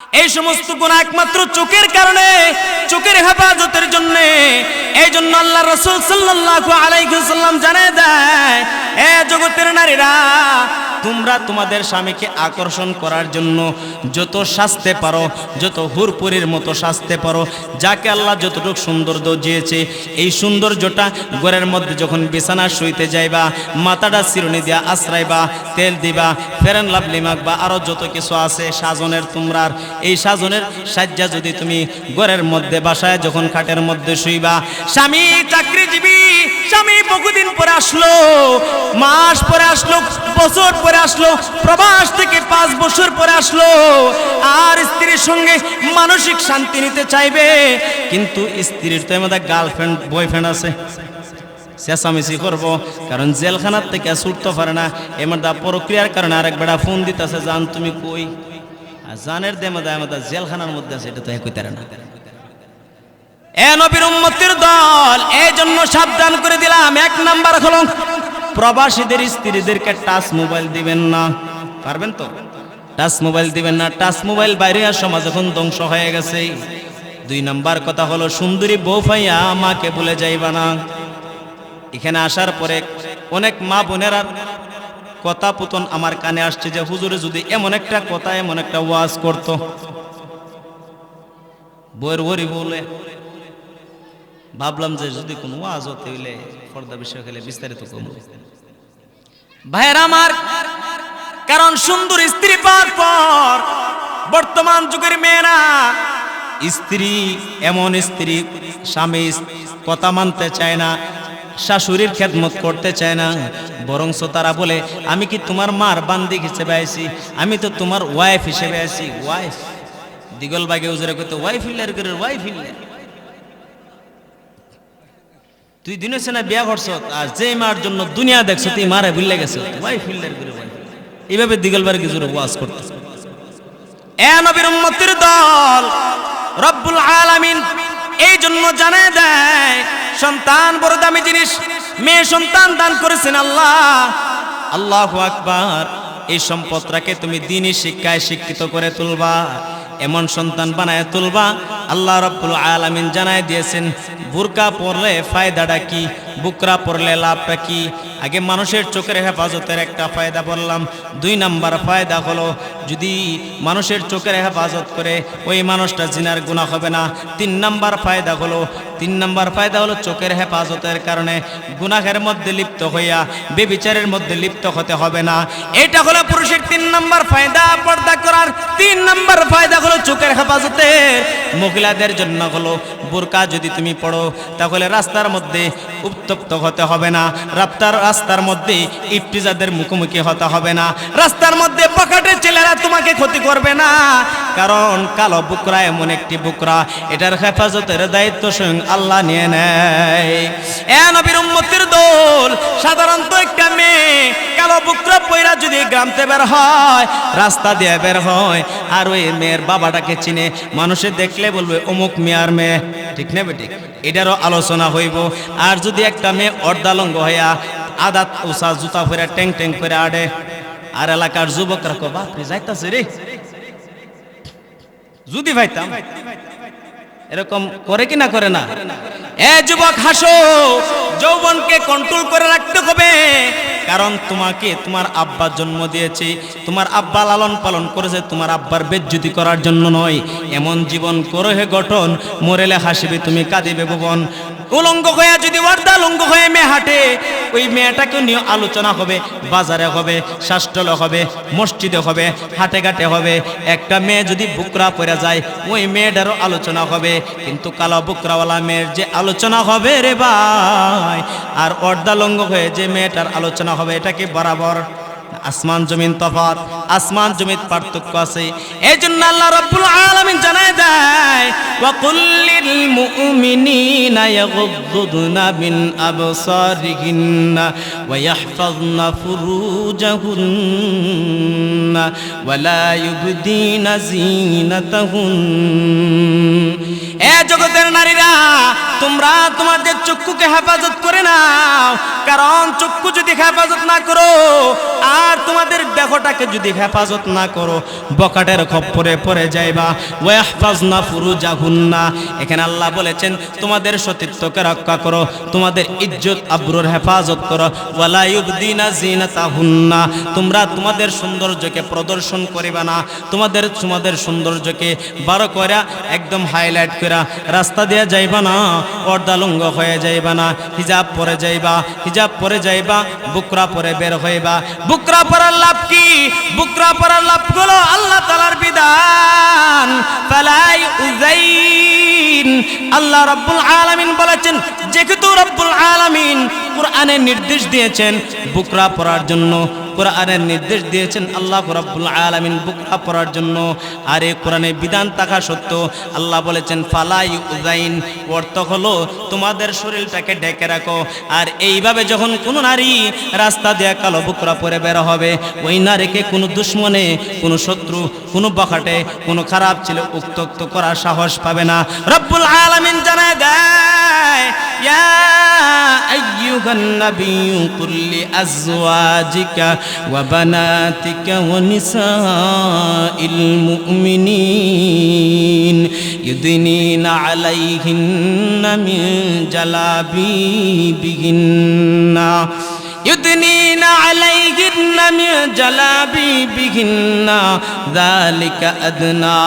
এই সমস্ত গুণা একমাত্র চোখের কারণে, চোখের হেফাজতের জন্য। এই জন্য আল্লাহ রসুল সাল্লাহ আলাইকুম জানিয়ে দেয়, এ জগতের নারীরা তোমরা তোমাদের স্বামীকে আকর্ষণ করার জন্য যত সাজতে পারো, যত হুরপুরির মতো সাজতে পারো, যাকে আল্লাহ যতটুকু সৌন্দর্য দিয়েছে, এই সৌন্দর্যটা ঘরের মধ্যে যখন বিছানা শুইতে যাইবা, মাথাটা চিরুনি দিয়া আশ্রাইবা, তেল দিবা, ফেরেন লাভলি মাখবা আরও যত কিছু আছে সাজনের তোমরার, এই সাজনের সাজ্জা যদি তুমি ঘরের মধ্যে বাসায় যখন খাটের মধ্যে শুইবা, স্বামী চাকরিজীবী, স্বামী বহুদিন পরে আসলো, মাস পরে আসলো, বছর পরে আসলো, প্রবাস থেকে পাঁচ বছর পরে আসলো। আর স্ত্রীর সঙ্গে মানসিক শান্তি নিতে চাইবে, কিন্তু স্ত্রীর তো আমাদের গার্লফ্রেন্ড বয়ফ্রেন্ড আছে। চেঁচামেচি করব, কারণ জেলখানার থেকে ছুটতে পারে না। এমন দা প্রক্রিয়ার কারণে আরেক বেড়া ফোন দিতেছে, জান, তুমি কই? আর জানের দেমা দেয় আমাদের জেলখানার মধ্যে আছে, এটা তো একই তারে না। এ নবীর উম্মতির দল এই জন্য সাবধান করে দিলাম। এক নাম্বার হলো প্রবাসীদের স্ত্রীদেরকে টাচ মোবাইল দিবেন না। পারবেন তো? টাচ মোবাইল দিবেন না। টাচ মোবাইল বাইরে সমাজ এখন ধ্বংস হয়ে গেছে। দুই নাম্বার কথা হলো, সুন্দরী বউ ফাইয়া মাকে বলে যাইবা না। এখানে আসার পরে অনেক মা বোনেরা কথা পুতন আমার কানে আসছে যে, হুজুরে, যদি এমন একটা কথা, এমন একটা ওয়াজ করতো। বইয়ের ওরি বলে, ভাবলাম যে যদি কোনো ওয়াজ হতে হইলে পর্দা বিষয় খেলে বিস্তারিত কম ভাইয়ের আমার, কারণ সুন্দর স্ত্রী পাওয়ার পর বর্তমান যুগের মেয়েরা স্ত্রী, এমন স্ত্রী, স্বামী কথা মানতে চায় না, শাশুড়ির খেদমত করতে চায় না, বরংস তারা বলে, আমি কি তোমার মার বান্দিক হিসেবে আছি আমি তো তোমার ওয়াইফ হিসেবে আছি ওয়াইফ দিগল বাগে উজরে কইতো ওয়াইফ হিল্লার করে ওয়াইফ হিল্লার তুই দিন হচ্ছে না বিয়া করছ আর যে মার জন্য দুনিয়া দেখছ তুই মারে ভুললে গেছো। করে এইভাবে দিগল বাগে জোরে ওয়াজ করতে এ নবীর উম্মতের দল রব্বুল আলামিন এই জন্য জানায় দেয় সন্তান বড় দামি জিনিস মেয়ে সন্তান দান করেছেন আল্লাহ। আল্লাহ আকবার এই সম্পদটাকে তুমি দিনই শিক্ষায় শিক্ষিত করে তুলবা এমন সন্তান বানায় তুলবা আল্লাহ রব্বুল আলামিন জানায় দিয়েছেন বুরকা পরলে ফায়দাটা কি? বুকরা পরলে লাভটা কি? আগে মানুষের চোখের হেফাজতের একটা ফায়দা বললাম। দুই নাম্বার ফায়দা হলো, যদি মানুষের চোখের হেফাজত করে ওই মানুষটা জিনার গুণা হবে না। তিন নাম্বার ফায়দা হলো, তিন নাম্বার ফায়দা হলো চোখের হেফাজতের কারণে গুনাহের মধ্যে লিপ্ত হইয়া, বেবিচারের মধ্যে লিপ্ত হতে হবে না। এটা হলো পুরুষের তিন নাম্বার ফায়দা, পর্দা করার তিন নাম্বার ফায়দা হলো চোখের হেফাজতের। মহিলাদের জন্য হলো, বোরকা যদি তুমি পড়ো, তাহলে রাস্তার মধ্যে উত্তপ্ত হতে হবে না। রাস্তার রাস্তার মধ্যে ইফটিজাদের মুখোমুখি হতে হবে না। রাস্তার মধ্যে পকেটের ছেলেরা তোমাকে ক্ষতি করবে না। কারণ কালো বুকরা এমন একটি বুকরা, এটার হেফাজতের দায়িত্ব স্বয়ং আল্লাহ নিয়ে নেয়। এ নবীর দোল, সাধারণত একটা মেয়ে, কালো বুকরা পয়রা যদি গ্রামতে বের হয়, রাস্তা দিয়ে বের হয়, আর ওই মেয়ের বাবাটাকে চিনে, মানুষে দেখলে বলবে, অমুক মেয়ার মেয়ে। ঠিক নেবে ঠিক এটারও আলোচনা হইব। আর যদি একটা মেয়ে অর্ধালঙ্গ হইয়া আদাত উসা জুতা ফেরে ট্যাং ট্যাং করে আড়ে। আর এলাকার যুবকরা কো বাপরে, যাইতাছে রে। যদি ভাইতাম, এরকম করে কি না করে না? এ যুবক, হাসো। যৌবনকে কন্ট্রোল করে রাখতে হবে। কারণ তোমাকে তোমার আব্বা জন্ম দিয়েছে, তোমার আব্বা লালন পালন করেছে, তোমার আব্বার বেজ্জুতি করার জন্য নয়। এমন জীবন করে হে গঠন, মরেলে হাসিবে তুমি, কাঁদিবে ভুবন উলঙ্গ হয়ে যদি অর্ধালঙ্গ হয়ে মেয়ে হাঁটে, ওই মেয়েটাকে নিয়ে আলোচনা হবে, বাজারে হবে শাস্টলে হবে, মসজিদে হবে, হাটে ঘাটে হবে। একটা মেয়ে যদি বুকরা পড়ে যায়, ওই মেয়েটারও আলোচনা হবে। কিন্তু কালো বুকরাওয়ালা মেয়ের যে আলোচনা হবে রে ভাই, আর অর্ধালঙ্গ হয়ে যে মেয়েটার আলোচনা হবে এটা কি বরাবর। আসমান, জমিন তফাত আসমান জমিন পার্থক্য আছে। এই জন্য আল্লাহ রাব্বুল আলামিন জানায় দেয় ওয়া কুল্লিল মুমিনিনা ইয়াগুদ্দুনা মিন আবসারিহিন্না ওয়া ইয়াহফাযনা ফুরুজাহুন্না ওয়া লা ইউবদিনা জিনাতাহুন এ জগতের নারীরা তোমরা তোমাদের চক্ষুকে হেফাজত করে নাও। কারণ চক্ষু যদি হেফাজত না করো, আর তোমাদের দেহটাকে যদি হেফাজত না করো, বকাটের খপ্পরে পড়ে যাইবা। ওয়াহফাজনা ফুরুজাহুন্না। এখানে আল্লাহ বলেছেন, তোমাদের সতীত্বকে রক্ষা করো, তোমাদের ইজ্জত, আব্রুর হেফাজত করো। ওয়ালা ইউবদিনা জিনাতাহুন্না তোমরা তোমাদের সৌন্দর্যকে প্রদর্শন করিবা না। তোমাদের তোমাদের সৌন্দর্যকে বারো করা একদম হাইলাইট করা রাস্তা দিয়ে যাইবা না। পর্দালঙ্গ হয়ে যাইবা না, হিজাব পরে যাইবা, হিজাব পরে যাইবা, বুকরা পরে বের হইবা। বুকরা পরার লাভ কি? বুকরা পরার লাভগুলো আল্লাহ তালার বিধান। ফালাই উজাইন আল্লাহ রাব্বুল আলামিন বলেছেন, যেহেতু রব্বুল আলামিন কোরআনে নির্দেশ দিয়েছেন, বুকরা পড়ার জন্য কোরআনের নির্দেশ দিয়েছেন আল্লাহ রাব্বুল আলামিন বুকরা পড়ার জন্য। আর এই কোরআনে বিধান থাকা সত্ত্বেও আল্লাহ বলেছেন ফালাই উজাইন অর্থ হলো তোমাদের শরীরটাকে ডেকে রাখো। আর এইভাবে যখন কোনো নারী রাস্তা দিয়ে কালো বুকরা পরে বের হবে, ওই নারীকে কোনো দুশ্মনে, কোনো শত্রু, কোনো বখাটে, কোনো খারাপ ছিল উক্তক্ত করার সাহস পাবে না। রব্বুল আলামিন জানায় দেয় يا أيها النبي قل لأزواجك وبناتك ونساء المؤمنين يدنين عليهن من جلابيبهن. يدنين عليهن من جلابيبهن ذلك أدنى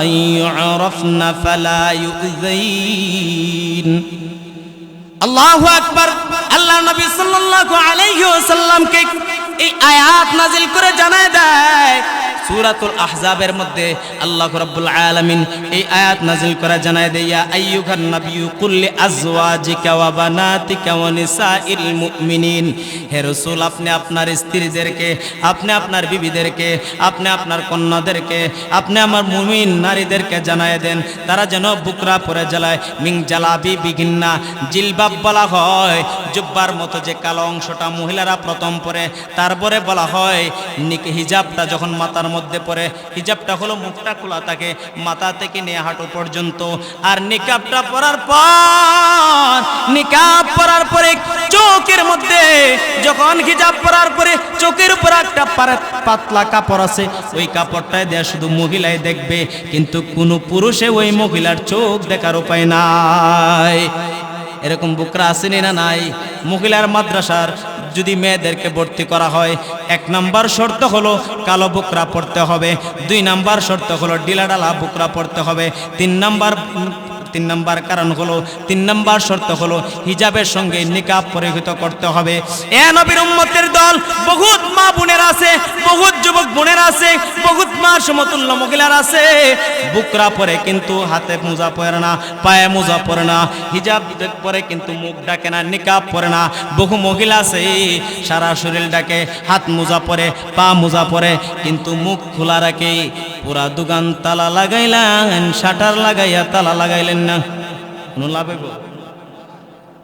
أن يعرفن فلا يؤذين আল্লাহ আকবার আল্লাহ নবী সাল্লাল্লাহু আলাইহি ওয়াসাল্লামকে এই আয়াত নাজিল করে জানায় দেয় সূরাতুল আহজাবের মধ্যে আল্লাহ রাব্বুল আলামিন এই আয়াত নাজিল করে জানায় দেয়, ইয়া আইয়ুহান নাবিয়্যু কুল্লি আজওয়াজিকা ওয়া বানাতিকা ওয়া নিসাইল মুমিনিন। হে রাসূল, আপনি আপনার স্ত্রীদেরকে, আপনি আপনার বিবিদেরকে, আপনি আপনার কন্যাদেরকে, আপনি আমার মুমিন নারীদেরকে জানায় দেন, তারা যেন বুকরা পরে জ্বালায়। মিং জ্বালাবি বিঘিন্না, জিলবাব বলা হয়, জুব্বার মতো যে কালো অংশটা মহিলারা প্রথম পরে, তারপরে বলা হয়, নিকে হিজাবটা যখন মাথার মধ্যে পড়ে। হিজাবটা হলো মুখটা খোলা থাকে, মাথা থেকে নিয়ে হাঁটু পর্যন্ত। আর নিকাবটা পরার পর, নিকাব পরার পরে চোখের মধ্যে, যখন হিজাব পরার পরে চোখের উপর একটা পাতলা কাপড় আছে, ওই কাপড়টায় দেয়া শুধু মহিলাই দেখবে, কিন্তু কোনো পুরুষে ওই মহিলার চোখ দেখার উপায় নাই। এরকম বুকরা আসেনি না নাই? মহিলার মাদ্রাসার যদি মেয়েদেরকে ভর্তি করা হয়, এক নাম্বার শর্ত হলো কালো বুকরা পড়তে হবে, দুই নাম্বার শর্ত হলো ডিলাডালা বুকরা পড়তে হবে, তিন নাম্বার তিন নাম্বার কারণ হলো, তিন নাম্বার শর্ত হলো হিজাবের সঙ্গে নিকাব পরিহিত করতে হবে। এ নবীর উম্মতের দল বহুত মা বোনের আছে, বহুত যুবক বোনের আছে, বহুত মা সমতুল্য মহিলার আছে। বুকরা পরে কিন্তু হাতে মোজা পরে না, পায়ে মোজা পরে না, হিজাব পরে কিন্তু মুখ ডাকে না, নিকাব পরে না। বহু মহিলা আছে, সারা শরীর ডাকে, হাত মোজা পরে, পা মোজা পরে, কিন্তু মুখ খোলা রাখে, পুরা দোকান তালা লাগাইলেন, শাটার লাগাইয়া তালা লাগাইলেন না। কোনো লাভ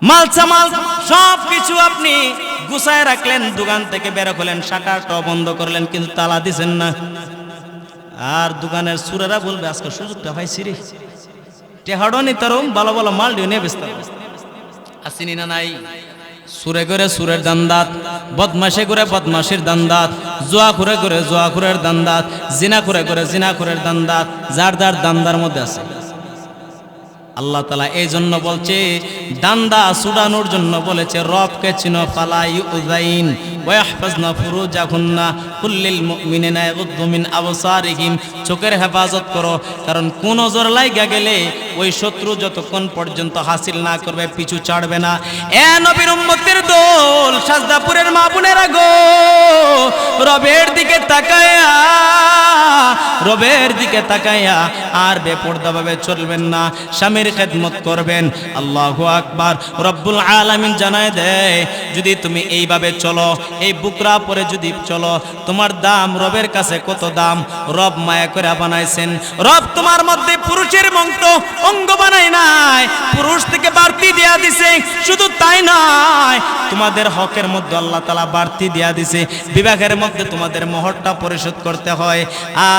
মাল সামাল সব কিছু আপনি গুছায় রাখলেন, দোকান থেকে বের হলেন শাটারটা বন্ধ করলেন, কিন্তু তালা দিছেন না। আর দোকানের সুরেরা বলবে, আজকে সুযোগটা পাইছি রে। টেহাডনি তরম, ভালো ভালো মাল দিয়ে নিয়ে ব্যস্ত। আসিনি না নাই? সুরে করে সুরের দান্দাত, বদমাশে করে বদমাশির দান্দাত, জোয়া করে করে জোয়া খুরের দান্দাত, জিনা করে করে জিনা খুরের দান্দাত, যার যার দান্দার মধ্যে আছে। আল্লাহ তালা এই জন্য বলছে, দান্দা সুডানোর জন্য বলেছে, রবকে চিন ফালাই চোখের হেফাজত করো, কারণ কোন নজর লাইগা গেলে ওই শত্রু যতক্ষণ পর্যন্ত হাসিল না করবে, পিছু ছাড়বে না। এ নবীর দোল, সাজদাপুরের মা বোনেরা গো, রবের দিকে তাকায়া, রবের দিকে তাকাইয়া আর বেপর্দাভাবে চলবেন না। স্বামীর খেদমত করবেন। আল্লাহ আকবার। রব্বুল আলামিন জানায় দেয়, যদি তুমি এইভাবে চলো, এই বুকরা পরে যদি চলো, তোমার দাম রবের কাছে কত দাম? রব মায়া করে বানাইছেন। রব তোমার মধ্যে পুরুষের মন্ত অঙ্গ বানাই নাই। পুরুষ থেকে বাড়তি দেয়া দিছে, শুধু তাই নয়, তোমাদের হকের মধ্যে আল্লাহ তালা বাড়তি দেয়া দিছে। বিভাগের মধ্যে তোমাদের মহরটা পরিশোধ করতে হয়।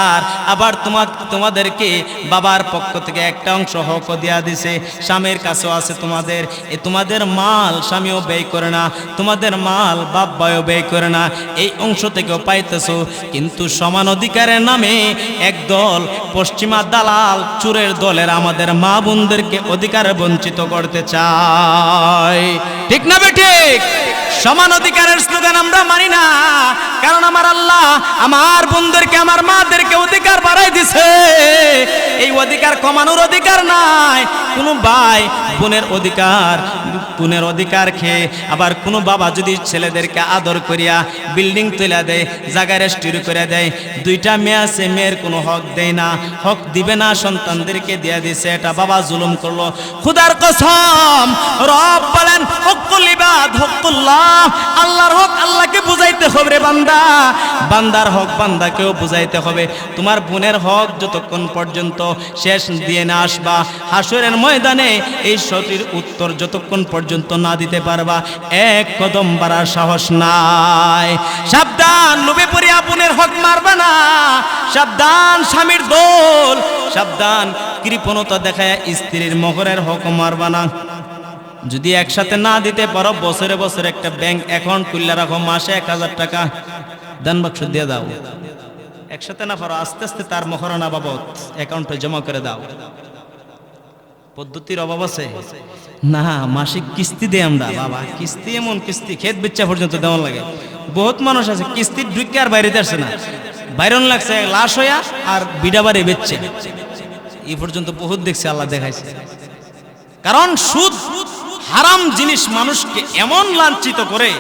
আর আবার তোমার তোমাদেরকে বাবার পক্ষ থেকে একটা অংশ হক দেয়া দিছে, স্বামীর কাছেও আছে তোমাদের। এ তোমাদের মাল স্বামীও ব্যয় করে না, তোমাদের মাল বাপ ভাইও ব্যয় করে না, এই অংশ থেকেও পাইতেছো। কিন্তু সমান অধিকারের নামে একদল পশ্চিমা দালাল, চুরের দলের আমাদের মা বোনদেরকে অধিকার বঞ্চিত করতে চায়। ঠিক না বে ঠিক? সমান অধিকারের স্লোগান আমরা মানি না। কারণ আমার আল্লাহ আমার বোনদেরকে আমার মাদেরকে অধিকার বাড়াই দিছে। এই অধিকার কমানোর অধিকার নাই। কোনো ভাই বোনের অধিকার বোনের অধিকার খেয়ে আবার কোনো বাবা যদি ছেলেদেরকে আদর করিয়া বিল্ডিং তুলে দেয়, জায়গা রেস্টির করে দেয়, দুইটা মেয়ে আছে, মেয়ের কোনো হক দেয় না। হক দিবে না, সন্তানদেরকে দিয়ে দিছে, এটা বাবা জুলুম করল। খুদার কসম, রব বলেন হকুল ইবাদ হকুল্লাহ আল্লাহর হক বুঝাইতে হবে বান্দা, বান্দার হক বান্দাকেও বুঝাইতে হবে। তোমার বোনের হক যতক্ষণ পর্যন্ত শেষ দিয়ে না আসবা, হাসরের ময়দানে এই সতীর উত্তর যতক্ষণ পর্যন্ত না দিতে পারবা, এক কদম বাড়ার সাহস নাই। সাবধান নবী পরিয়া বোনের হক মারবা না। সাবধান, স্বামীর দোল। সাবধান, কৃপণতা দেখায় স্ত্রীর মহরের হক মারবা না। যদি একসাথে না দিতে পারো, বছরে বছরে একটা ব্যাংক অ্যাকাউন্ট খুললে রাখো, মাসে এক হাজার টাকা। দান বাক্স দিয়ে দাও। একসাথে না পারো, আস্তে আস্তে তার মহরণা বাবদ অ্যাকাউন্টে জমা করে দাও। পদ্ধতির অভাব আছে? না, মাসিক কিস্তি দেয় আমরা, বাবা। কিস্তি এমন কিস্তি খেত বেচা পর্যন্ত দেওয়া লাগে। বহুত মানুষ আছে, কিস্তির ঢুকে আর বাইরে আসে না। বাইরন লাগছে, লাশ হইয়া আর বিডা বাড়ি বেচছে। এই পর্যন্ত বহুত দেখছে, আল্লাহ দেখাইছে। কারণ সুদ হারাম জিনিস মানুষকে এমন লাঞ্ছিত করে,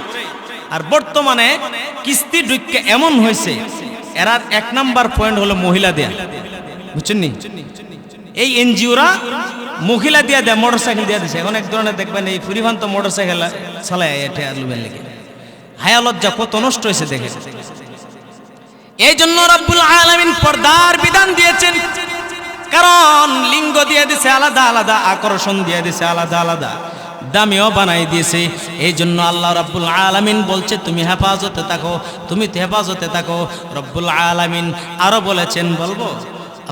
আর বর্তমানে কিস্তি ঢুকে এমন হয়েছে, এরার এক নাম্বার পয়েন্ট হলো মহিলা দেয়া। বুঝছেন নি? এই এনজিওরা মহিলা দিয়া দেয় মোটর সাইকেল দিয়া দিছে। এখন এক ধরনের দেখবেন এই ফুরিভান্ত মোটর সাইকেল চালায় এটা লুবেন লেগে। হায়া লজ্জা কত নষ্ট হয়েছে দেখে। এই জন্য রব্বুল আলামিন পর্দার বিধান দিয়েছেন, কারণ লিঙ্গ দিয়ে দিছে আলাদা আলাদা, আকর্ষণ দিয়ে দিছে আলাদা আলাদা। দামিও বানাই দিয়েছে। এই জন্য আল্লাহ রব্বুল আলামিন বলছে, তুমি হেফাজতে থাকো, তুমি তো হেফাজতে থাকো। রব্বুল আলামিন আরও বলেছেন, বলব,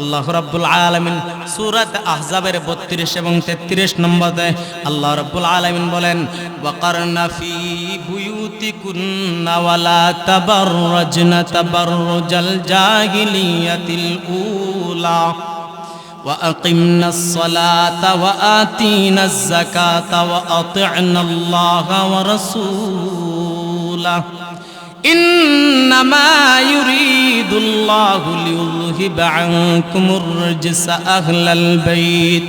আল্লাহ রাব্বুল আলামিন সূরাত আহজাবের 32 এবং 33 নম্বরে আল্লাহ রব্বুল আলামিন বলেন, ওয়াকারনা ফি বুয়ুতিকুন্না ওয়ালা তাবাররাজনা তাবাররুজাল জাহিলিয়াতিল উলা। وأقمنا الصلاة وآتينا الزكاة وأطعنا الله ورسوله إنما يريد الله ليذهب عنكم الرجس أهل البيت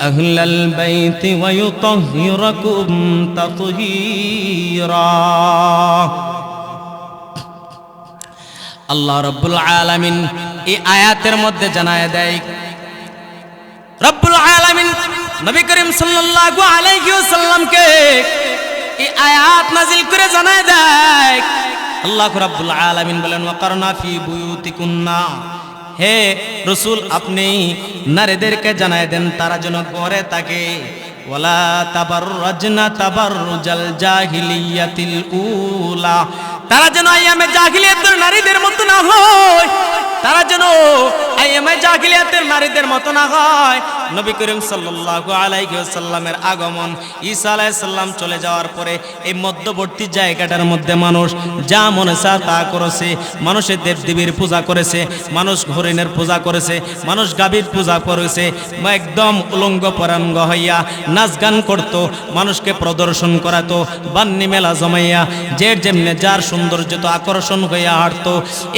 أهل البيت ويطهركم تطهيرا আল্লাহ রব্বুল আলামিন এই আয়াতের মধ্যে জানায় দেয় রব্বুল আলামিন নবী করিম সাল্লাল্লাহু আলাইহি ওয়াসাল্লামকে এই আয়াত নাজিল করে জানায় দেয়। আল্লাহ রাব্বুল আলামিন বলেন, ওয়াকারনা ফি বুয়ুতিকুন্না। হে রসুল, আপনি নারীদেরকে জানায় দেন, তারা যেন ঘরে থাকে ওয়ালা তাবাররাজনা তাবাররুজাল জাহিলিয়াতিল উলা। তারা যেন আইয়ামে জাহিলিয়াতের নারীদের মতো না হয়। তারা যেন আইয়ামে জাহিলিয়াতের নারীদের মতো না হয়। নবী করিম সাল্লাল্লাহু আলাইহি আগমন, ঈসা আলাইহিস সালাম চলে যাওয়ার পরে এই মধ্যবর্তী জায়গাটার মধ্যে মানুষ যা মনে চা তা করেছে। মানুষের দেবদেবীর পূজা করেছে, মানুষ হরিণের পূজা করেছে, মানুষ গাভীর পূজা করেছে। একদম উলঙ্গ পরাঙ্গ হইয়া নাচ গান করতো, মানুষকে প্রদর্শন করাতো, বান্নি মেলা জমাইয়া যে যেমনে যার সৌন্দর্য তো আকর্ষণ হইয়া হাঁটতো।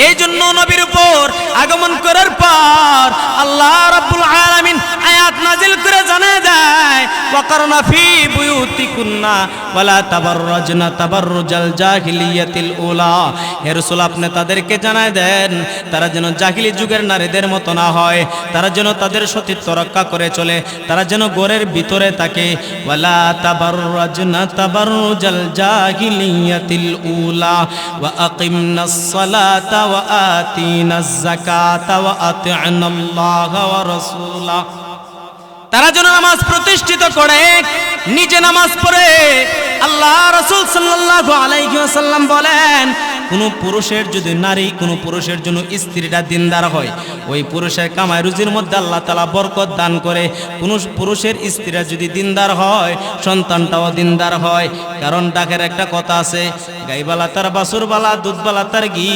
এই জন্য নবীর উপর আগমন করার পর আল্লাহ রাব্বুল আলামিন আয়াত নাজিল করে জানায় দেয় ওয়াকারনা ফি বুয়ুতিকুন্না, ওয়ালা তাবাররাজনা তাবাররুজাল জাহিলিয়াতিল উলা। হে রাসূল, আপনি তাদেরকে জানায় দেন, তারা যেন জাহিলি যুগের নারীদের মতো না হয়, তারা যেন তাদের সতীত্ব রক্ষা করে চলে, তারা যেন গোরের ভিতরে থাকে। ওয়ালা তাবাররাজনা তাবাররুজাল জাহিলিয়াতিল উলা, ওয়া আকিমনাস সালাতা, ওয়া আতিনাজ যাকাতা, ওয়া আতি'নাল্লাহা ওয়া রাসূলা। তারা যেন নামাজ প্রতিষ্ঠিত করে নিজে নামাজ পড়ে। আল্লাহ রসুল সাল্লাহ আলাইসাল্লাম বলেন কোনো পুরুষের যদি নারী, কোনো পুরুষের জন্য স্ত্রীটা দিনদার হয়, ওই পুরুষের কামায় রুজির মধ্যে আল্লাহ তালা বরকত দান করে কোনো পুরুষের স্ত্রীরা যদি দিনদার হয়, সন্তানটাও দিনদার হয়। কারণ ডাকের একটা কথা আছে, গাইবালা তার বাসুরবালা, দুধবালা তার ঘি,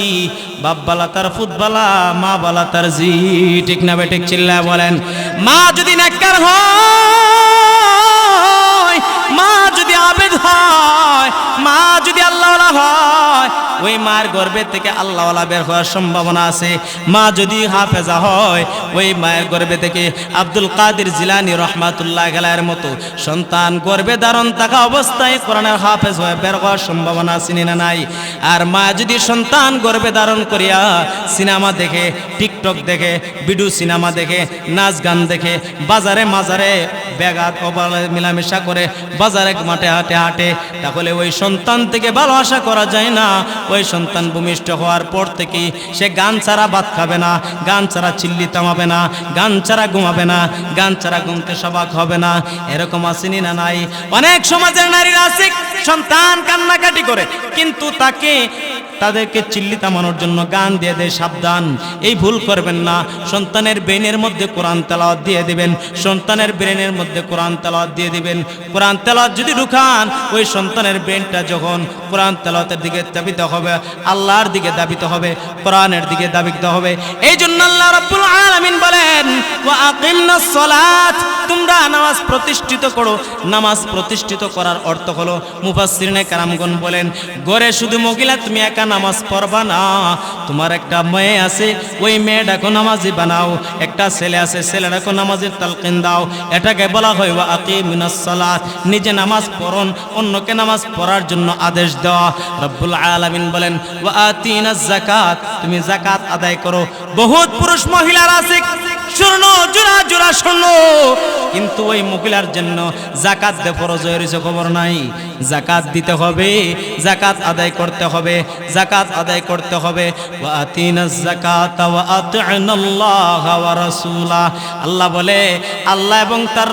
বাপবালা তার ফুটবালা মা বালা তার জি ঠিক না বেঠিক চিল্লা বলেন। মা যদি নাক্কার হয়, মা যদি আবেদ হয়, মা আল্লাহওয়ালা হয়, ওই মার গর্ভে থেকে আল্লাহওয়ালা বের হওয়ার সম্ভাবনা আছে। মা যদি হাফেজা হয়, ওই মায়ের গর্ভে থেকে আব্দুল কাদের জিলানি রহমাতুল্লাহ গেলার মতো সন্তান গর্ভে ধারণ থাকা অবস্থায় কোরআনের হাফেজ হয়ে বের হওয়ার সম্ভাবনা আছে না নাই? আর মা যদি সন্তান গর্ভে ধারণ করিয়া সিনেমা দেখে, টিকটক দেখে বিডু সিনেমা দেখে, নাচ গান দেখে, বাজারে মাজারে ব্যাঘাত অবলা মিলামেশা করে, বাজারে মাঠে হাটে হাঁটে, তাহলে ওই সন্তান থেকে ভালো আশা করা যায় না। ওই সন্তান ভূমিষ্ঠ হওয়ার পর থেকেই সে গান ছাড়া ভাত খাবে না, গান ছাড়া চিল্লি তামাবে না, গান ছাড়া ঘুমাবে না, গান ছাড়া ঘুমতে সবাক হবে না। এরকম আসেনি না নাই? অনেক সমাজের নারীরা আছে সন্তান কান্নাকাটি করে, কিন্তু তাকে, তাদেরকে চিল্লি থামানোর জন্য গান দিয়ে দেয় সাবধান। এই ভুল করবেন না। সন্তানের ব্রেনের মধ্যে কোরআন তেলাওয়াত দিয়ে দিবেন। সন্তানের ব্রেনের মধ্যে কোরআন তেলাওয়াত দিয়ে দিবেন। কোরআন তেলাওয়াত যদি ঢুকান, ওই সন্তানের ব্রেনটা যখন কোরআন তেলাওয়াতের দিকে দাবিতে হবে, আল্লাহর দিকে দাবিতে হবে, কোরআনের দিকে দাবিতে হবে। এই জন্য আল্লাহ রাব্বুল আলামিন বলেন, ওয়া আকিমনাস সালাত। তোমরা নামাজ প্রতিষ্ঠিত করো। নামাজ প্রতিষ্ঠিত করার অর্থ হলো, মুফাসসিরিনে কারামগণ বলেন, ঘরে শুধু মহিলা, তুমি একা নামাজ পড়বা না। তোমার একটা মেয়ে আছে, ওই মেয়েটাকে নামাজি বানাও। একটা ছেলে আছে, ছেলেটাকে নামাজের তালকিন দাও। এটাকে বলা হয়, ওয়া আকিমিনাস সালাত। নিজে নামাজ পড়ুন, অন্যকে নামাজ পড়ার জন্য আদেশ দেওয়া। রব্বুল আলামিন বলেন, ওয়া তুমি যাকাত আদায় করো। বহুত পুরুষ মহিলার আছে কিন্তু ওই মহিলার জন্য জাকাত খবর নাই। জাকাত দিতে হবে জাকাত আদায় করতে হবে জাকাত আদায় করতে হবে। আল্লাহ বলে, আল্লাহ এবং তার